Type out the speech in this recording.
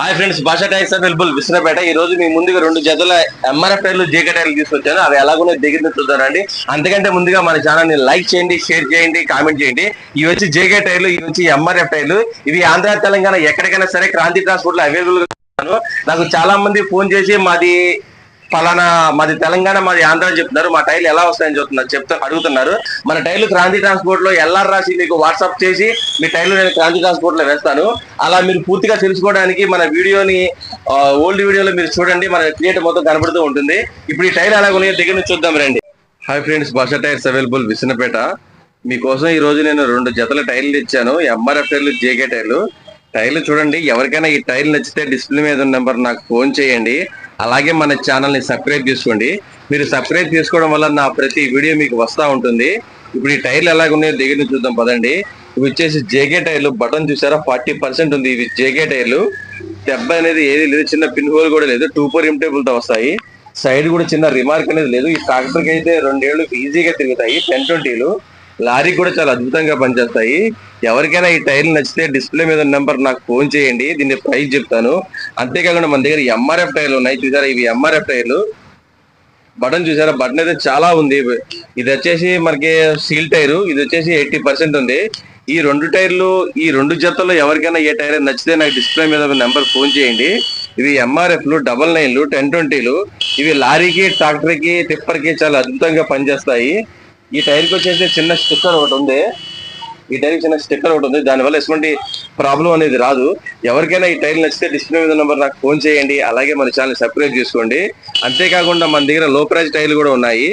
Hi friends భాషా టైక్స్ available Vishwapeta ఈ రోజు మీ ముందుగా రెండు జతల ఎంఆర్ఎఫ్ టైర్లు జేకే టైర్లు తీసుకొచ్చాను. అవి ఎలాగో దిగింది చూద్దానండి అంతకంటే ముందుగా మన ఛానల్ని లైక్ చేయండి షేర్ చేయండి కామెంట్ చేయండి. ఇవి వచ్చి జేకే టైర్లు ఇవి వచ్చి ఎంఆర్ఎఫ్ టైర్లు. ఇవి ఆంధ్ర తెలంగాణ ఎక్కడికైనా సరే క్రాంతి ట్రాన్స్పోర్ట్లో అవైలబుల్ నాకు చాలా మంది ఫోన్ చేసి మాది ఫలానా మాది తెలంగాణ మాది ఆంధ్ర అని చెప్తున్నారు. మా టైర్లు ఎలా వస్తాయని చెప్తున్నారు చెప్తా అడుగుతున్నారు. మన టైర్లు క్రాంతి ట్రాన్స్పోర్ట్లో ఎల్ఆర్ రాసి మీకు వాట్సాప్ చేసి మీ టైర్లు నేను క్రాంతి ట్రాన్స్పోర్ట్లో వేస్తాను. అలా మీరు పూర్తిగా తెలుసుకోవడానికి మన వీడియోని ఓల్డ్ వీడియోలో మీరు చూడండి. మన క్రియేట్ మొత్తం కనబడుతూ ఉంటుంది. ఇప్పుడు ఈ టైర్ ఎలా ఉన్నాయో దగ్గర నుంచి చూద్దాం రండి. Hi friends Bhasha tyres available Vissannapeta మీకోసం ఈ రోజు నేను రెండు జతల టైర్లు ఇచ్చాను ఎంఆర్ఎఫ్ టైర్లు జేకే టైర్లు. టైర్లు చూడండి ఎవరికైనా ఈ టైర్లు నచ్చితే డిస్ప్లే మీద ఉన్న నెంబర్ నాకు ఫోన్ చేయండి. అలాగే మన ఛానల్ని సబ్స్క్రైబ్ చేసుకోండి. మీరు సబ్స్క్రైబ్ చేసుకోవడం వల్ల నా ప్రతి వీడియో మీకు వస్తూ ఉంటుంది. ఇప్పుడు ఈ టైర్లు ఎలాగ ఉన్నాయో దగ్గర నుంచి చూద్దాం పదండి. ఇవి వచ్చేసి జేకే టైర్లు. బటన్ చూసారా? ఫార్టీ పర్సెంట్ ఉంది ఇవి జేకే టైర్లు. దెబ్బ అనేది ఏది లేదు. చిన్న పిన్ హోల్ కూడా లేదు. టూ ఫోర్ టేబుల్తో వస్తాయి. సైడ్ కూడా చిన్న రిమార్క్ అనేది లేదు. ఈ ట్రాక్టర్కి అయితే రెండేళ్ళు ఈజీగా తిరుగుతాయి. టెన్ ట్వంటీలు లారీ కూడా చాలా అద్భుతంగా పనిచేస్తాయి. ఎవరికైనా ఈ టైర్లు నచ్చితే డిస్ప్లే మీద నెంబర్ నాకు ఫోన్ చేయండి దీని ప్రైస్ చెప్తాను. అంతేకాకుండా మన దగ్గర ఎంఆర్ఎఫ్ టైర్లు ఉన్నాయి చూసారా? ఇవి ఎంఆర్ఎఫ్ టైర్లు. బటన్ చూసారా? బటన్ అయితే చాలా ఉంది. ఇది వచ్చేసి మనకి సీల్ టైరు ఇది వచ్చేసి ఎయిటీ పర్సెంట్ ఉంది. ఈ రెండు టైర్లు ఈ రెండు జతల్లో ఎవరికైనా ఏ టైర్ నచ్చితే నాకు డిస్ప్లే మీద నెంబర్ ఫోన్ చేయండి. ఇవి ఎంఆర్ఎఫ్లు డబల్ నైన్లు టెన్ ట్వంటీలు. ఇవి లారీకి ట్రాక్టర్కి టిప్పర్కి చాలా అద్భుతంగా పనిచేస్తాయి. ఈ టైర్కి వచ్చేసి చిన్న స్టిక్కర్ ఒకటి ఉంది. ఈ టైర్ చిన్న స్టిక్కర్ ఒకటి ఉంది. దానివల్ల ఎటువంటి ప్రాబ్లం అనేది రాదు. ఎవరికైనా ఈ టైర్ నచ్చితే డిస్ప్లే మీద నెంబర్ నాకు ఫోన్ చేయండి. అలాగే మన ఛానల్ సబ్స్క్రైబ్ చేసుకోండి. అంతేకాకుండా మన దగ్గర లో ప్రైస్ టైర్లు కూడా ఉన్నాయి.